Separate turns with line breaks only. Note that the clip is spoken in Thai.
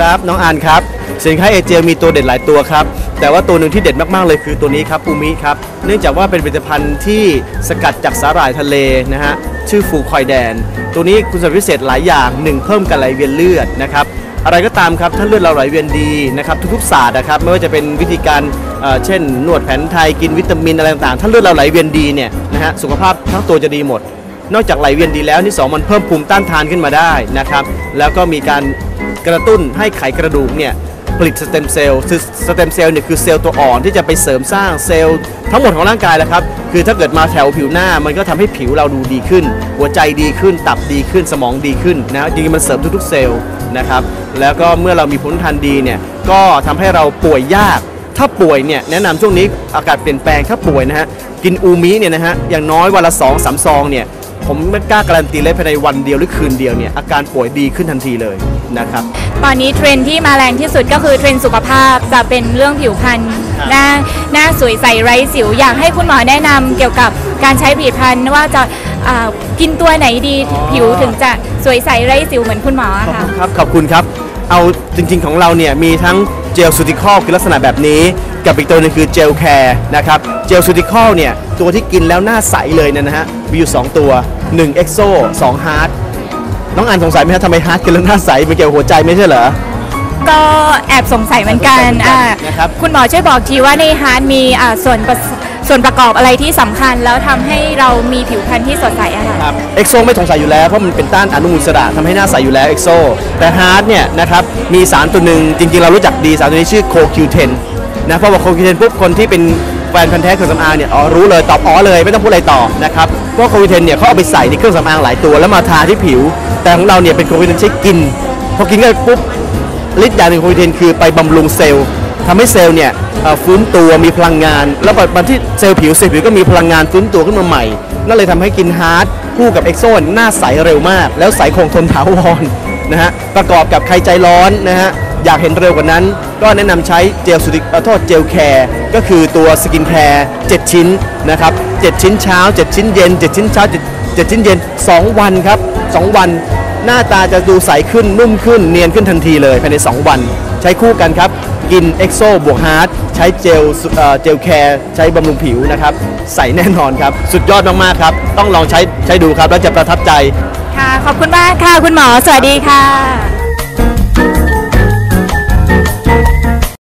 ครับ น้องอานครับ สินค้าเอเจมีตัวเด็ดหลายตัวครับ แต่ว่าตัวหนึ่งที่เด็ดมากๆเลยคือตัวนี้ครับปูมิครับ เนื่องจากว่าเป็นผลิตภัณฑ์ที่สกัดจากสาหร่ายทะเลนะฮะ ชื่อฟูคอยแดน ตัวนี้คุณสมบัติพิเศษหลายอย่างหนึ่งเพิ่มการไหลเวียนเลือดนะครับ อะไรก็ตามครับ ถ้าเลือดเราไหลเวียนดีนะครับ ทุกๆศาสตร์นะครับ ไม่ว่าจะเป็นวิธีการเเช่น นวดแผนไทย กินวิตามินอะไรต่างๆ ถ้าเลือดเราไหลเวียนดีเนี่ยนะฮะ สุขภาพทั้งตัวจะดีหมดนอกจากไหลเวียนดีแล้วที่สองมันเพิ่มภูมิต้านทานขึ้นมาได้นะครับ แล้วก็มีการ กระตุ้นให้ไขกระดูกเนี่ยผลิตสเต็มเซลล์คือสเต็มเซลล์เนี่ยคือเซลล์ตัวอ่อนที่จะไปเสริมสร้างเซลล์ทั้งหมดของร่างกายแหละครับ คือถ้าเกิดมาแถวผิวหน้ามันก็ทำให้ผิวเราดูดีขึ้น หัวใจดีขึ้น ตับดีขึ้น สมองดีขึ้นนะจริงๆมันเสริมทุกๆเซลล์นะครับ แล้วก็เมื่อเรามีผลทานดีเนี่ย ก็ทำให้เราป่วยยาก ถ้าป่วยเนี่ยแนะนำช่วงนี้อากาศเปลี่ยนแปลง ถ้าป่วยนะฮะ กินอูมิเนี่ยนะฮะ อย่างน้อยวันละ2อสามซองเนี่ย ผมไม่กล้าการันตีเลยภายในวันเดียวหรือคืนเดียวเนี่ยอาการป่วยดีขึ้นทันทีเลยนะครับ
ตอนนี้เทรนด์ที่มาแรงที่สุดก็คือเทรนด์สุขภาพจะเป็นเรื่องผิวพรรณ
ครับ
หน้าหน้าสวยใสไร้สิวอยากให้คุณหมอแนะนำเกี่ยวกับการใช้ผลิตภัณฑ์ว่าจะอ่ากินตัวไหนดีผิวถึงจะสวยใสไร้สิวเหมือนคุณหมอ
ขอบ
ค่ะ
คุณครับขอบคุณครับ เอาจริงๆของเราเนี่ยมีทั้ง เจลซูติคอลคือลักษณะแบบนี้กับอีกตัวหนึงคือเจลแคร์นะครับเจลซูติคอลเนี่ยตัวที่กินแล้วหน้าใสเลยเนยนะฮะมีอยู่ 2 ตัว1 EXO 2 Hard น้องอ่านสงสัยไหมฮะทำไมฮาร์ดกินแล้วหน้าใสเป็นเกี่ยวกับหัวใจไม่ใช่เหรอ
ก็แอบสงสัยเหมือนกันอ่า
นะครับ
คุณหมอช่วยบอกทีว่าในฮาร์ดมีอ่าส่วนประ ส่วนประกอบอะไรที่สำคัญแล้วทำให้เรามีผิวพรรณที่สดใสอะค่ะ
ครับเอ็กโซไม่สงสัยอยู่แล้วเพราะมันเป็นต้านอนุมูลอิสระทำให้หน้าใสอยู่แล้วเอ็กโซแต่ฮาร์ดเนี่ยนะครับมีสารตัวหนึ่งจริงๆ เรารู้จักดีสารตัวนี้ชื่อโคคิวเทนนะเพราะว่าโคคิวเทนปุ๊บคนที่เป็นแฟนพันธ์แท้เครื่องสำอางเนี่ยอ๋อรู้เลยตอบอ๋อเลยไม่ต้องพูดอะไรต่อนะครับเพราะโคคิวเทนเนี่ยเขาเอาไปใส่ในเครื่องสำอางหลายตัวแล้วมาทาที่ผิว แต่ของเราเนี่ยเป็นโคคิวเทนใช้กินพอกินเข้าไปปุ๊บฤทธิ์อย่างหนึ่งโควิเทนคือไปบำรุงเซลล์ ทำให้เซลล์เนี่ยฟื้นตัวมีพลังงาน แล้วปัจจุบันที่เซลล์ผิวเซลล์ผิวก็มีพลังงานฟื้นตัวขึ้นมาใหม่นั่นเลยทำให้กินฮาร์ดคู่กับเอ็กโซนหน้าใสเร็วมาก แล้วใสคงทนถาวรนะฮะประกอบกับใครใจร้อนนะฮะอยากเห็นเร็วกว่านั้น ก็แนะนำใช้เจลสุติเอ่อโทษเจลแคร์ก็คือตัวสกินแคร์7ชิ้นนะครับ7ชิ้นเช้า 7 ชิ้นเย็น 7 ชิ้นเช้า 7 ชิ้นเย็น 2 วันครับ 2 วัน หน้าตาจะดูใสขึ้นนุ่มขึ้นเนียนขึ้นทันทีเลยภายใน 2 วัน ใช้คู่กันครับ กินเอ็กโซบวกฮาร์ดใช้เจลเจลแคร์ใช้บำรุงผิวนะครับ ใส่แน่นอนครับ สุดยอดมากๆครับ ต้องลองใช้ใช้ดูครับ แล้วจะประทับใจ
ค่ะ ขอบคุณมากค่ะ คุณหมอ สวัสดีค่ะ